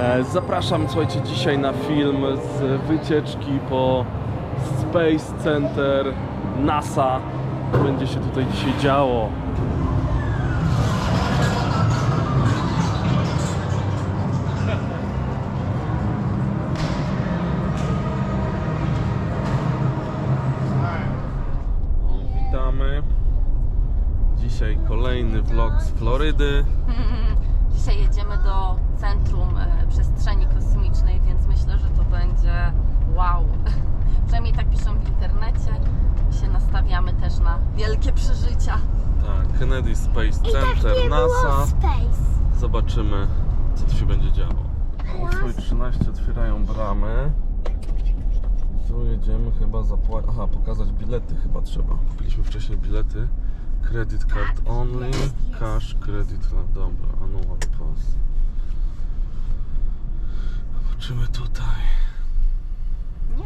E, Zapraszam, słuchajcie, dzisiaj na film z wycieczki po Space Center NASA. Będzie się tutaj dzisiaj działo. Witamy. Dzisiaj kolejny vlog z Florydy. Dzisiaj jedziemy do centrum e, przestrzeni kosmicznej, więc myślę, że to będzie wow. Przynajmniej tak piszą w internecie. My się nastawiamy też na wielkie przeżycia. Tak, Kennedy Space I tak Center, nie było NASA. Space. Zobaczymy, co tu się będzie działo. O 13 otwierają bramy. Tu jedziemy chyba zapłacić. Aha, pokazać bilety chyba trzeba. Kupiliśmy wcześniej bilety. Credit card only, cash, credit, no dobra, annual pass. Zobaczymy tutaj.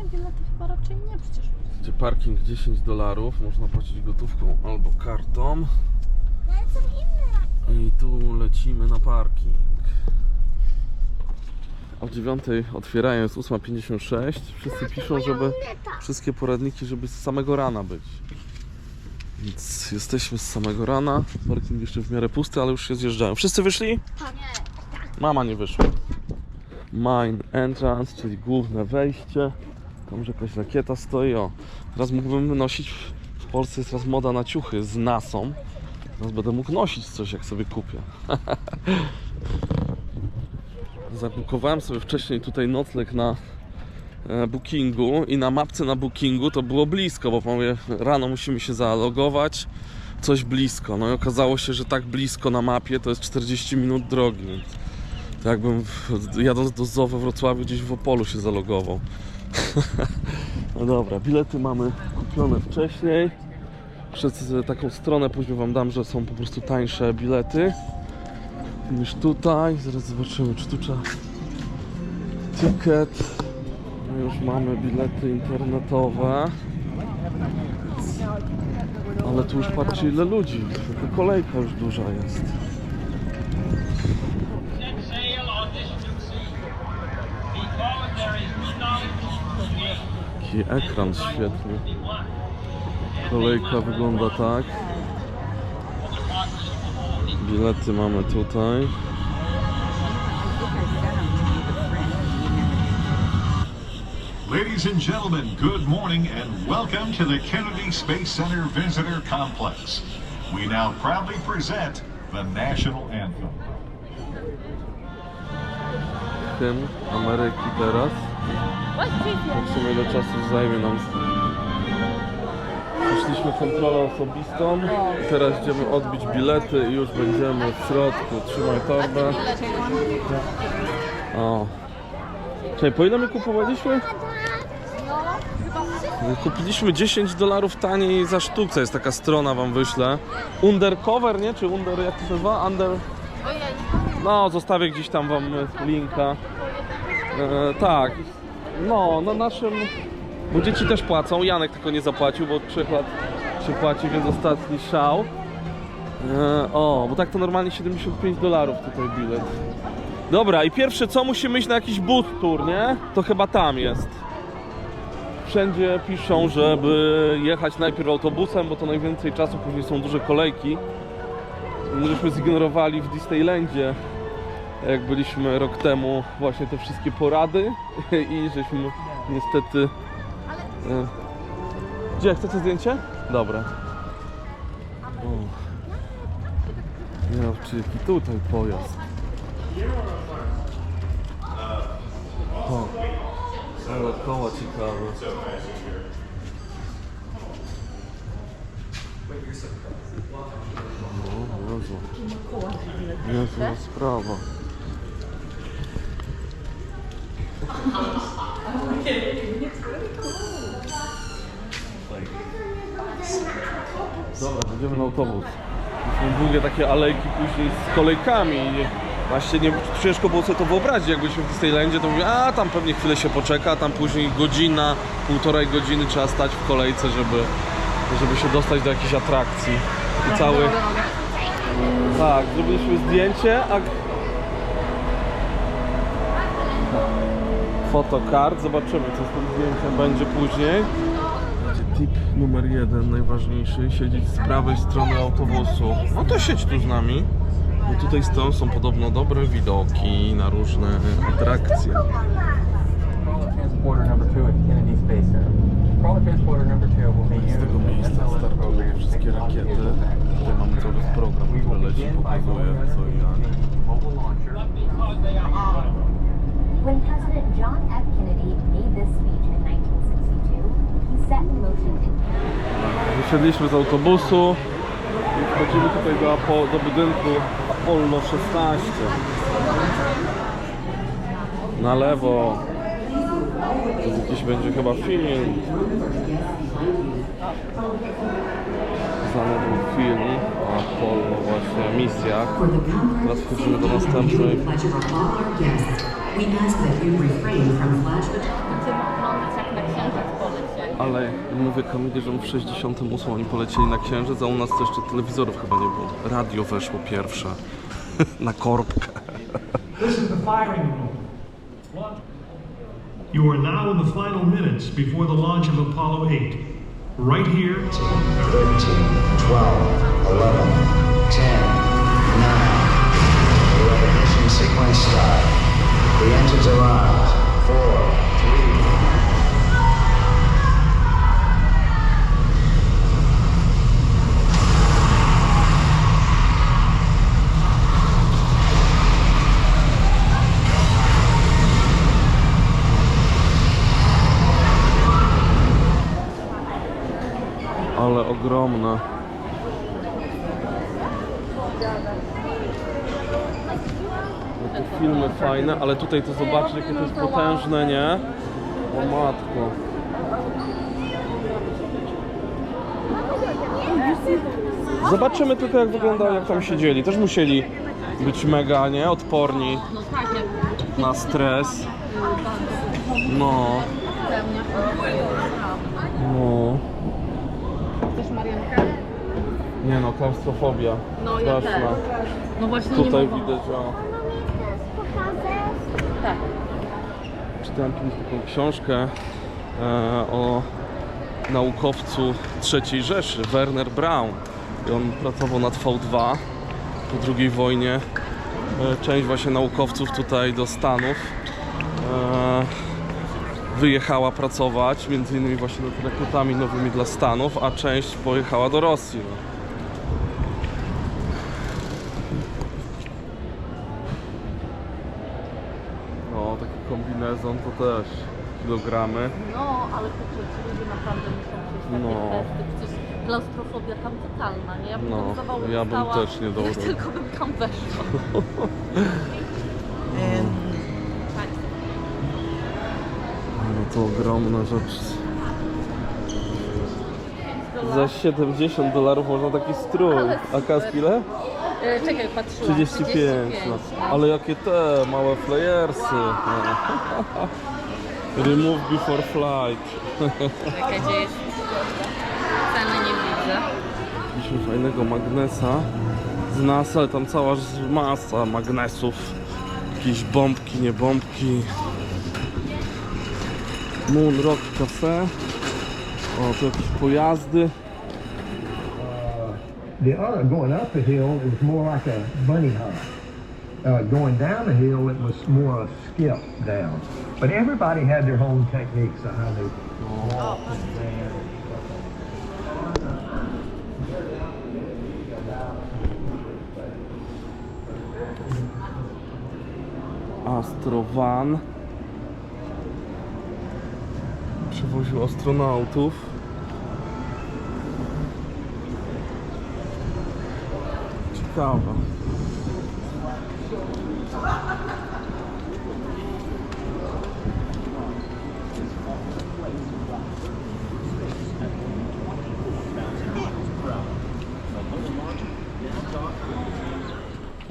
Nie, bilety chyba raczej nie przecież. Gdzie parking 10 dolarów, można płacić gotówką albo kartą. No ale są inne. I tu lecimy na parking. O 9 otwierają, jest 8.56. Wszyscy piszą, żeby wszystkie poradniki, żeby z samego rana być. Więc jesteśmy z samego rana. Parking jeszcze w miarę pusty, ale już się zjeżdżają. Wszyscy wyszli? Mama nie wyszła. Main entrance, czyli główne wejście. Tam już jakaś rakieta stoi. O, teraz mógłbym nosić. W Polsce jest teraz moda na ciuchy z nasą. Teraz będę mógł nosić coś, jak sobie kupię. Zabukowałem sobie wcześniej tutaj nocleg na e, bookingu i na mapce na bookingu to było blisko, bo mówię, rano musimy się zalogować, coś blisko. No i okazało się, że tak blisko na mapie to jest 40 minut drogi. To jakbym jadąc do zoo Wrocławiu gdzieś w Opolu się zalogował. no dobra, bilety mamy kupione wcześniej. Przez taką stronę później wam dam, że są po prostu tańsze bilety niż tutaj. Zaraz zobaczymy, czy tu trzeba ticket. No już mamy bilety internetowe. Ale tu już patrzcie ile ludzi. Taka kolejka już duża jest. Taki ekran świetny. Kolejka wygląda tak. Bilety mamy tutaj. Ladies and gentlemen, good morning and welcome to the Kennedy Space Center Visitor Complex. We now proudly present the national anthem. Hymn Ameryki teraz. Zobaczymy ile czasu zajmie nam. Przeszliśmy kontrolę osobistą. Teraz idziemy odbić bilety i już będziemy w środku. Trzymaj torbę. O. Czekaj, po ile my kupowaliśmy? Kupiliśmy 10 dolarów taniej za sztukę. Jest taka strona, wam wyślę. Undercover, nie? Czy under, jak to się nazywa? Under... No, zostawię gdzieś tam wam linka. E, tak. No, na naszym. Bo dzieci też płacą. Janek tylko nie zapłacił, bo od 3 lat się płaci, więc ostatni szał. E, o, bo tak to normalnie 75 dolarów tutaj bilet. Dobra, i pierwsze co musimy iść na jakiś bus tour, nie? To chyba tam jest. Wszędzie piszą, żeby jechać najpierw autobusem, bo to najwięcej czasu, później są duże kolejki. My żeśmy zignorowali w Disneylandzie jak byliśmy rok temu właśnie te wszystkie porady i żeśmy niestety e, gdzie chcecie zdjęcie? Dobra o. ja czy jaki tutaj pojazd o. ale koła ciekawe no, Jezu. Niezła sprawa. Dobra, będziemy na autobus. Są długie takie alejki później z kolejkami. Właśnie nie, ciężko było sobie to wyobrazić, jakbyśmy w Disneylandzie, to mówię, a tam pewnie chwilę się poczeka, a tam później godzina, półtorej godziny trzeba stać w kolejce, żeby, żeby się dostać do jakiejś atrakcji. I cały... Tak, zrobiliśmy zdjęcie, a Fotokart, zobaczymy co z tym zdjęciem będzie później. Tip numer jeden, najważniejszy, siedzieć z prawej strony autobusu. No to siedź tu z nami. Bo tutaj z tyłu są podobno dobre widoki na różne atrakcje. Z tego miejsca startują wszystkie rakiety. Tutaj mamy cały program, który leci, pokazuje co i jak. Wysiedliśmy z autobusu i wchodzimy tutaj do, Apo- do budynku Apollo 16. Na lewo. Jakiś będzie chyba film. Znany był film o Apollo właśnie, misjach. Teraz wchodzimy do następnej. Ale mówię Kamili, że w 68 oni polecieli na Księżyc, a u nas to jeszcze telewizorów chyba nie było. Radio weszło pierwsze. na korbkę. This is the firing room. You are now in the final minutes before the launch of Apollo 8. Right here, 13, 12, 11, 10, 9. The recognition sequence start. The engines are on. 4, Ale ogromne. No te filmy fajne, ale tutaj to zobaczcie jakie to jest potężne, nie? O matko. Zobaczymy tylko jak wygląda, jak tam siedzieli. Też musieli być mega, nie? Odporni na stres. No. No. Nie no, klaustrofobia. No ja Straszna. też. No właśnie nie Tutaj mogą. widać, o. Tak. Czytałem kiedyś taką książkę e, o naukowcu III Rzeszy, Werner Braun. I on pracował nad V2 po II wojnie. E, część właśnie naukowców tutaj do Stanów e, wyjechała pracować, między innymi właśnie nad rakietami nowymi dla Stanów, a część pojechała do Rosji. No. No, taki kombinezon to też kilogramy. No, ale kurczę, ci ludzie naprawdę muszą przejść takie No. testy. Przecież klaustrofobia tam totalna, nie? Ja bym No, tam zawału ja bym dostała, też nie dał jak rady. tylko bym tam weszła. Tak. No to ogromna rzecz. Za 70 dolarów można taki strój. Ale A kask ile? E, czekaj, patrzyłam. 35. No. Ale jakie te małe flayersy. No. Remove before flight. Czekaj, gdzie jest? Ceny nie widzę. Mieliśmy fajnego magnesa z NASA, ale tam cała masa magnesów. Jakieś bombki, nie bombki. Moon Rock Cafe. O, tu jakieś pojazdy. The other, going up the hill, it was more like a bunny hop. Uh, going down the hill, it was more a skip down. But everybody had their own techniques on how they walked and ran. Przewoził astronautów.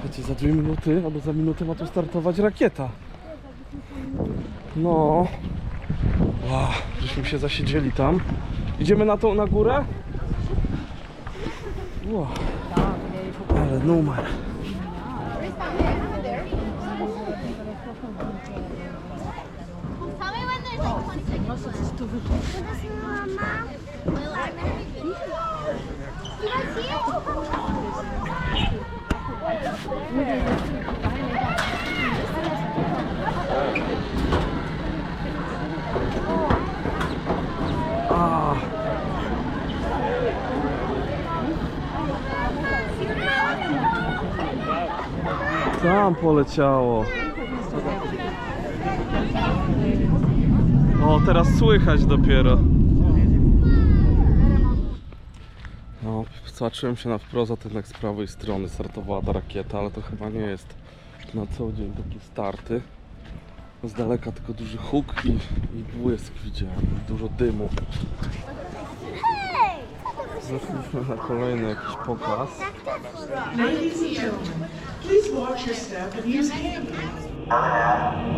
Wiecie, za dwie minuty albo za minutę ma tu startować rakieta. No. Wow, żeśmy się zasiedzieli tam. Idziemy na tą na górę? Wow. cara, não, mano. Nossa, estou vendo. Tam poleciało. O, teraz słychać dopiero. No, zobaczyłem się na wprost, a jednak z prawej strony startowała ta rakieta, ale to chyba nie jest na co dzień takie starty. Z daleka tylko duży huk i, i błysk widziałem, dużo dymu. Zeszliśmy na kolejny jakiś pokaz. Please watch your step and use hand grenades.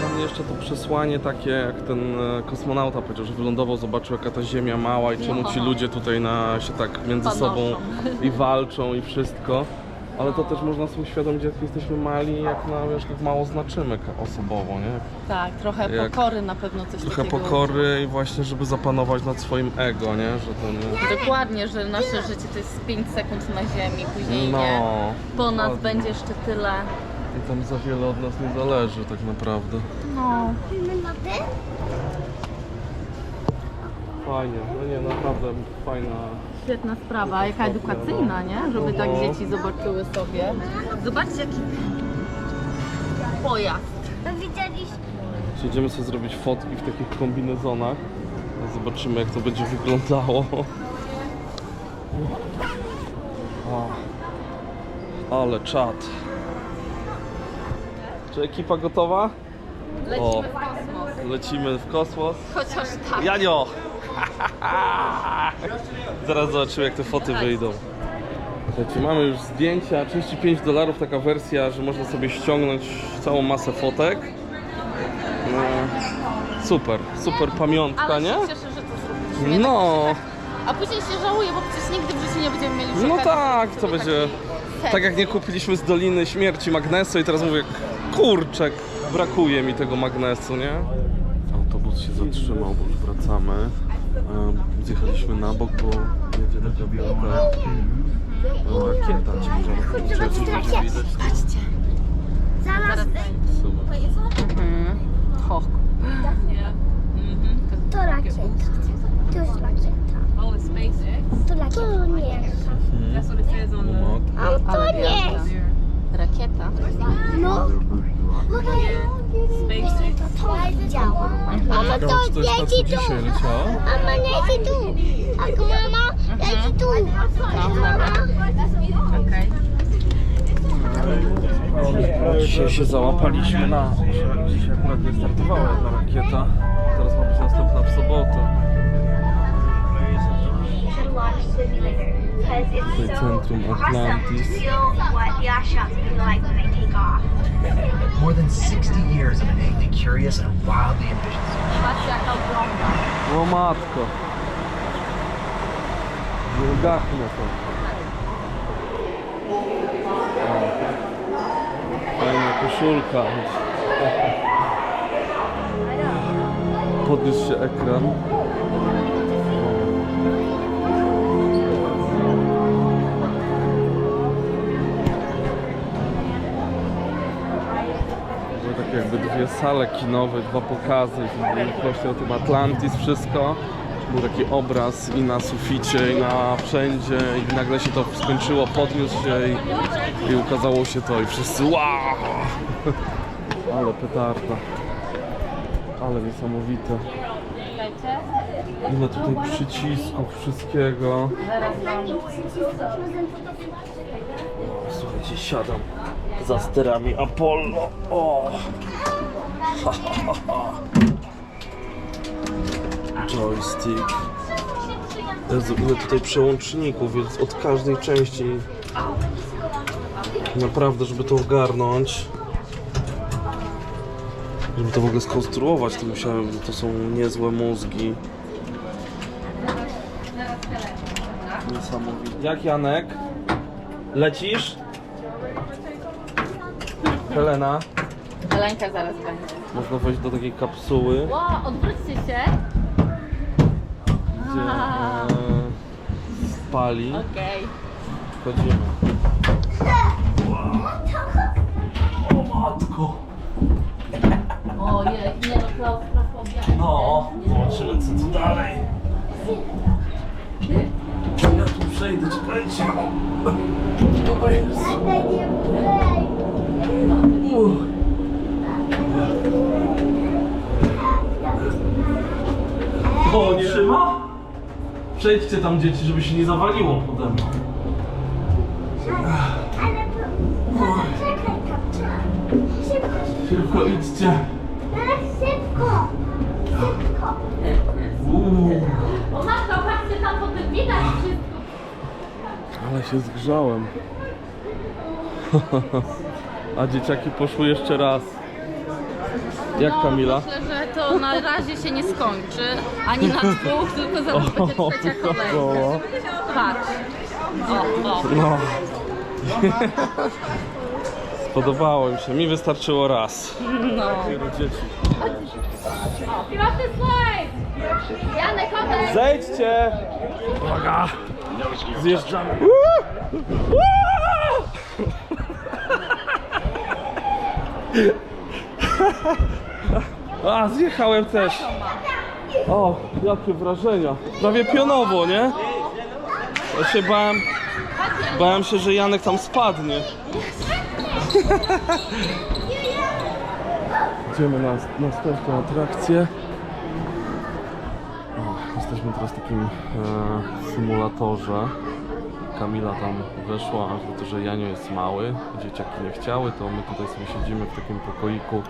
Dla mnie jeszcze to przesłanie takie, jak ten e, kosmonauta powiedział, że wylądował, zobaczył jaka ta ziemia mała i czemu ci ludzie tutaj na, się tak między Panoszą. sobą i walczą i wszystko. Ale to też można sobie uświadomić, jak jesteśmy mali, jak, na, wiesz, jak mało znaczymy osobowo, nie? Tak, trochę Jak- pokory na pewno coś Trochę takiego. pokory i właśnie, żeby zapanować nad swoim ego, nie? Że to nie... Dokładnie, że nasze życie to jest 5 sekund na ziemi, później No, nie. Po nas dokładnie. będzie jeszcze tyle. I tam za wiele od nas nie zależy tak naprawdę. No. Fajnie, no nie, naprawdę fajna... Świetna sprawa, jaka edukacyjna, nie? Żeby tak No. dzieci zobaczyły sobie. Zobaczcie jaki pojazd. Idziemy sobie zrobić fotki w takich kombinezonach. Zobaczymy jak to będzie wyglądało. O. Ale czad. Czy ekipa gotowa? Lecimy O. w kosmos. Lecimy w kosmos. Chociaż tak. Janio! Zaraz zobaczymy jak te foty wyjdą. Słuchajcie, mamy już zdjęcia, 35 dolarów taka wersja, że można sobie ściągnąć całą masę fotek. No, super, super pamiątka, Ale nie? się cieszę, że to zrobiliśmy. No, A później się żałuję, bo przecież nigdy w życiu nie będziemy mieli no okazji tak, zrobić to sobie będzie... taki set. Tak jak nie kupiliśmy z Doliny Śmierci magnesu i teraz mówię, kurczę, brakuje mi tego magnesu, nie? Autobus się zatrzymał, bo już wracamy. Zjechaliśmy na bok, bo jedzie taka wielka e, rakieta. Czy coś będzie widać? Zaraz Super. Mhm. Hoch. To rakieta. To jest rakieta. Oh, the SpaceX. To rakieta. To nie. That's what it says on the... O matko. A to Ale nie. wielka. Rakieta. No. SpaceX. To widziałam. Mama Ciekawe, to czy to jest ta, co leci tu. dzisiaj leciała? Mama leci tu. A mama leci tu. Mama. Okej. Dzisiaj się załapaliśmy na, dzisiaj akurat nie startowała jedna rakieta. Teraz ma być następna w sobotę. Tutaj centrum Atlantis. More than 60 years of innately curious and wildly ambitious. Patrzcie jaka ogromna. O matko. Nie gachnie to. Fajna koszulka. Podniósł się ekran. Jakby dwie sale kinowe, dwa pokazy, właśnie o tym Atlantis, wszystko. Był taki obraz i na suficie, i na wszędzie i nagle się to skończyło, podniósł się i, i ukazało się to i wszyscy wow! Ale petarda. Ale niesamowite. Ile tutaj przycisków, wszystkiego. Słuchajcie, siadam za sterami Apollo. O! Joystick. Jezu, ile tutaj przełączników, więc od każdej części naprawdę, żeby to ogarnąć żeby to w ogóle skonstruować, to musiałem, to są niezłe mózgi. Niesamowite. Jak Janek? Lecisz? Helena, Helenka zaraz będzie. można wejść do takiej kapsuły, Ło, odwróćcie się. gdzie e, spali. Okej. Wchodzimy. Ojej, nie no, klaustrofobia. No, zobaczymy co tu dalej. Ja tu przejdę, czekajcie. Jezu. Uff. O, trzyma? Przejdźcie tam dzieci, żeby się nie zawaliło pode mną. Szybko idźcie. Szybko! Szybko! O matko, patrzcie tam po tym widać wszystko. Ale się zgrzałem. A dzieciaki poszły jeszcze raz. Jak no, Kamila? Myślę, że to na razie się nie skończy. Ani na dwóch, tylko zaraz będzie O, trzecia kolejka. Patrz. O, o. No. Spodobało mi się. Mi wystarczyło raz. No. Zejdźcie! Uwaga! Zjeżdżamy. A, zjechałem też. O, jakie wrażenia. Prawie pionowo, nie? Ja się bałem, bałem się, że Janek tam spadnie. Idziemy na następną atrakcję. O, jesteśmy teraz w takim e, symulatorze. Kamila tam weszła, a za to, że Janio jest mały, dzieciaki nie chciały, to my tutaj sobie siedzimy w takim pokoiku,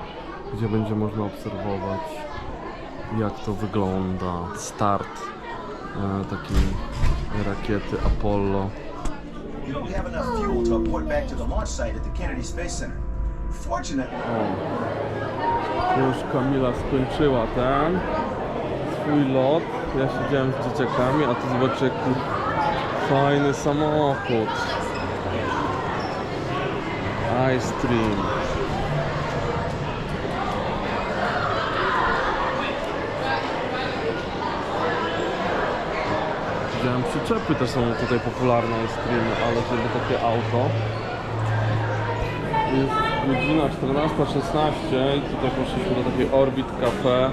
gdzie będzie można obserwować jak to wygląda. Start e, takiej rakiety Apollo. O, już Kamila skończyła ten swój lot. Ja siedziałem z dzieciakami, a tu zobaczcie jaki fajny samochód. iStream. Widziałem przyczepy też są tutaj popularne iStreamy, ale żeby takie auto jest godzina 14.16 i tutaj poszliśmy do takiej Orbit Cafe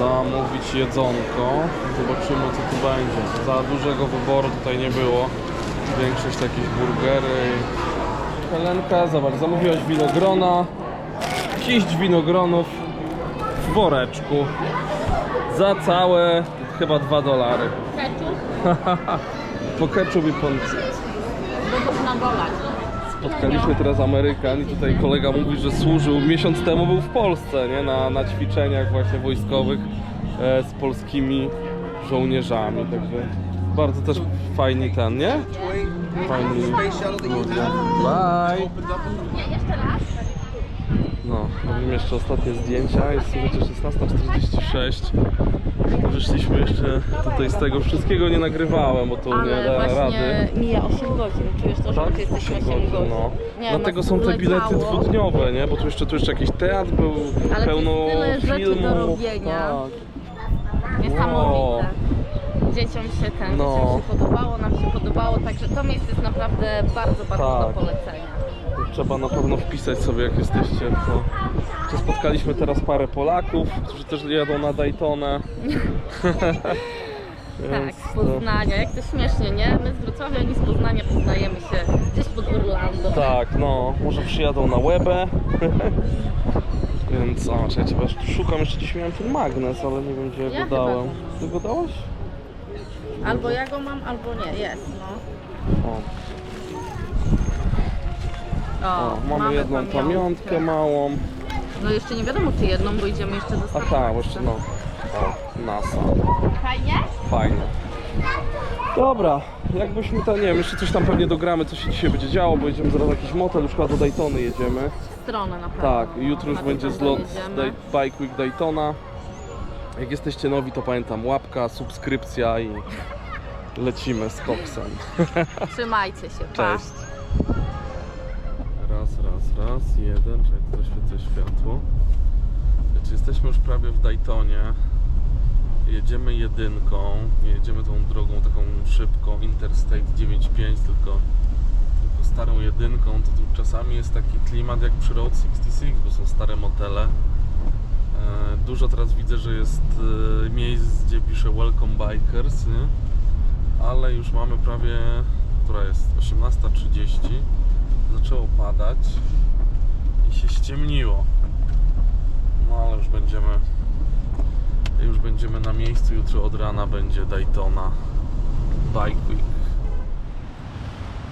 zamówić jedzonko. Zobaczymy co tu będzie. Za dużego wyboru tutaj nie było. Większość to jakieś burgery. Helenka, zobacz, zamówiłaś winogrona. Kiść winogronów w woreczku. Za całe chyba 2 dolary. Ketchup, po ketchup i bo to na bolać. Spotkaliśmy teraz Amerykan i tutaj kolega mówi, że służył, miesiąc temu był w Polsce, nie? Na, na ćwiczeniach właśnie wojskowych e, z polskimi żołnierzami, także bardzo też fajni ten, nie? Fajni ludzie. Bye! Nie, jeszcze raz. No, robimy jeszcze ostatnie zdjęcia, jest słuchajcie 16.46 Wyszliśmy jeszcze tutaj z tego, wszystkiego nie nagrywałem, bo to nie Ale da właśnie rady mija 8 godzin. Czujesz to, że Tak? ty jesteśmy 8 godzin, no. Nie, Dlatego nas są te bilety leciało. dwudniowe, nie? Bo tu jeszcze, tu jeszcze jakiś teatr był, Ale pełno jest tyle rzeczy filmów. do robienia. Tak. Niesamowite. Dzieciom się ten, No. dzieciom się podobało, nam się podobało, także to miejsce jest naprawdę bardzo, bardzo Tak. do polecenia. Trzeba na pewno wpisać sobie, jak jesteście. To... Czy spotkaliśmy teraz parę Polaków, którzy też jadą na Daytonę. Tak, z to- Poznania, jak to śmiesznie, nie? My z Wrocławia, oni z Poznania poznajemy się gdzieś pod Orlando. Tak, no, może przyjadą na Łebę. Więc, a czekajcie, bo ja szukam jeszcze dziś miałem ten magnes, ale nie wiem gdzie Ja go chyba dałem. Ty go dałeś? Albo ja go mam, albo nie, jest, no. O, O, mamy, jedną pamiątkę małą. No jeszcze nie wiadomo czy jedną, bo idziemy jeszcze do A tak, jeszcze no. O, NASA. Fajnie? Fajnie. Dobra, jakbyśmy tam, nie wiem, jeszcze coś tam pewnie dogramy, co się dzisiaj będzie działo, bo jedziemy zaraz na jakiś motel, już chyba do Daytony jedziemy. Stronę naprawdę. Tak, jutro już Na będzie pewno zlot. Day, Bike Week Daytona. Jak jesteście nowi, to pamiętam łapka, subskrypcja i lecimy z koksem. Trzymajcie się, pa. Cześć. Raz, raz, raz, jeden, czekaj, tu zaświecę światło. Wiecie, jesteśmy już prawie w Daytonie. Jedziemy jedynką, nie jedziemy tą drogą taką szybką, Interstate 95, tylko, tylko starą jedynką, to tu czasami jest taki klimat jak przy Road 66, bo są stare motele. E, Dużo teraz widzę, że jest e, miejsc, gdzie pisze Welcome Bikers, nie? ale już mamy prawie, która jest 18.30, zaczęło padać i się ściemniło. No ale już będziemy, już będziemy na miejscu, jutro od rana będzie Daytona Bike Week.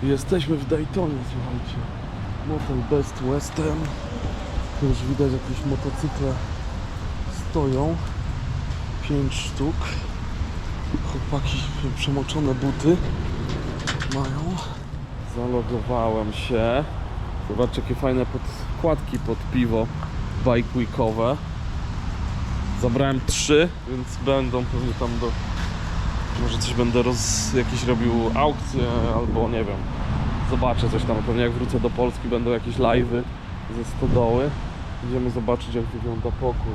Jesteśmy w Daytonie, słuchajcie. Motel Best Western. Tu już widać jakieś motocykle stoją. 5 sztuk. Chłopaki przemoczone buty mają. Zalogowałem się. Zobaczcie jakie fajne podkładki pod piwo bike weekowe. Zabrałem trzy, więc będą pewnie tam do... Może coś będę roz... jakieś robił aukcje albo nie wiem. Zobaczę coś tam. Pewnie jak wrócę do Polski będą jakieś live'y ze stodoły. Idziemy zobaczyć jak wygląda pokój.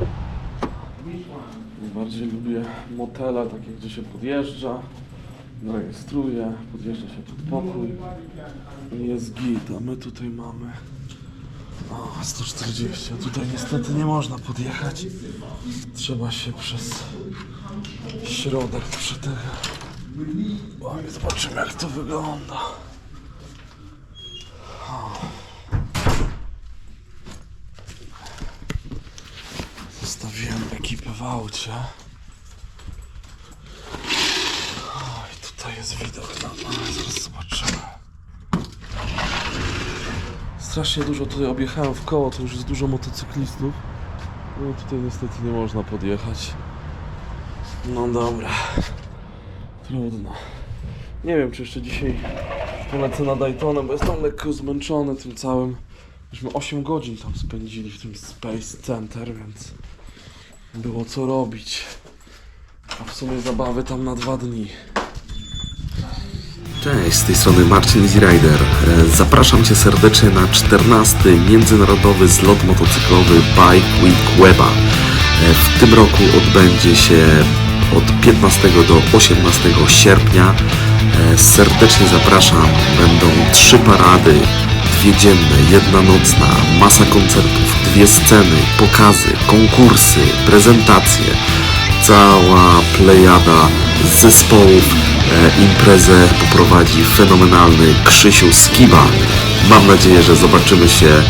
Najbardziej lubię motele, takie gdzie się podjeżdża, rejestruje, podjeżdża się pod pokój i jest git, a my tutaj mamy o, 140, a tutaj niestety nie można podjechać. Trzeba się przez środek przy tych... O, i Zobaczymy jak to wygląda. O. Zostawiłem ekipę w aucie. O, i tutaj jest widok no, zaraz zobaczymy. Strasznie dużo tutaj objechałem w koło, to już jest dużo motocyklistów. No tutaj niestety nie można podjechać. No dobra. Trudno. Nie wiem, czy jeszcze dzisiaj polecę na Daytonę, bo jestem lekko zmęczony tym całym. Myśmy 8 godzin tam spędzili w tym Space Center, więc było co robić. A w sumie zabawy tam na dwa dni. Cześć, z tej strony Marcin Easy Rider. E, Zapraszam Cię serdecznie na 14. Międzynarodowy zlot motocyklowy Bike Week Weba. E, W tym roku odbędzie się od 15 do 18 sierpnia. E, Serdecznie zapraszam. Będą trzy parady, dwie dzienne, jedna nocna, masa koncertów, dwie sceny, pokazy, konkursy, prezentacje cała plejada zespołów. E, imprezę poprowadzi fenomenalny Krzysiu Skiba. Mam nadzieję, że zobaczymy się e,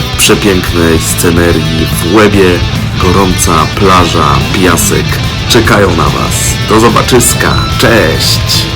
w przepięknej scenerii w łebie. Gorąca plaża, piasek czekają na Was. Do zobaczyska. Cześć!